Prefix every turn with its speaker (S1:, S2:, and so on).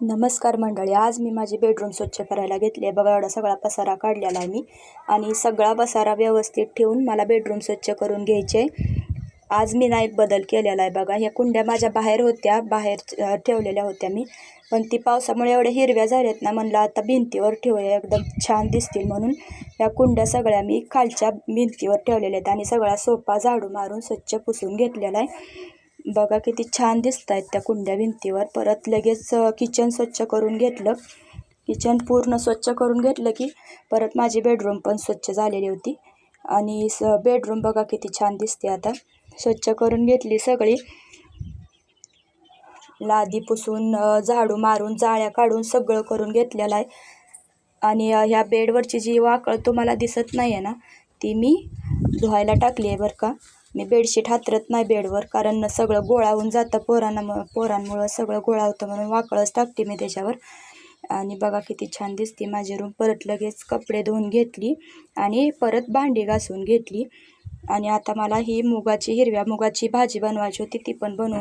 S1: नमस्कार मंडळी आज मी माझी बेडरूम स्वच्छ करायला घेतली आहे. बघा एवढा सगळा पसारा काढलेला आहे मी. आणि सगळा पसारा व्यवस्थित ठेवून मला बेडरूम स्वच्छ करून घ्यायचे आज मी ना एक बदल केलेला आहे. बघा ह्या कुंड्या माझ्या बाहेर होत्या बाहेर ठेवलेल्या होत्या मी. पण ती पावसामुळे एवढ्या हिरव्या झाल्यात ना म्हणलं आता भिंतीवर ठेवूया. एकदम छान दिसतील म्हणून या कुंड्या सगळ्या मी खालच्या भिंतीवर ठेवलेल्या आहेत. आणि सगळा सोपा झाडू मारून स्वच्छ पुसून घेतलेला आहे. बघा किती छान दिसत आहेत त्या कुंड्या भिंतीवर. परत लगेच किचन स्वच्छ करून घेतलं. किचन पूर्ण स्वच्छ करून घेतलं की परत माझी बेडरूम पण स्वच्छ झालेली होती. आणि स बेडरूम बघा किती छान दिसते आता. स्वच्छ करून घेतली सगळी. लादी पुसून झाडू मारून जाळ्या काढून सगळं करून घेतलेलं आहे. आणि ह्या बेडवरची जी वाकळ तुम्हाला दिसत नाही आहे ना ती मी धुवायला टाकली आहे बरं का. मी बेडशीट हातरत नाही बेडवर कारण सगळं गोळावून जातं पोरांना पोरांमुळं सगळं गोळा होतं म्हणून वाकळच टाकते मी त्याच्यावर. आणि बघा किती छान दिसते माझी रूम. परत लगेच कपडे धुवून घेतली आणि परत भांडी घासून घेतली. आणि आता मला ही मुगाची हिरव्या मुगाची भाजी बनवायची होती ती पण बनवून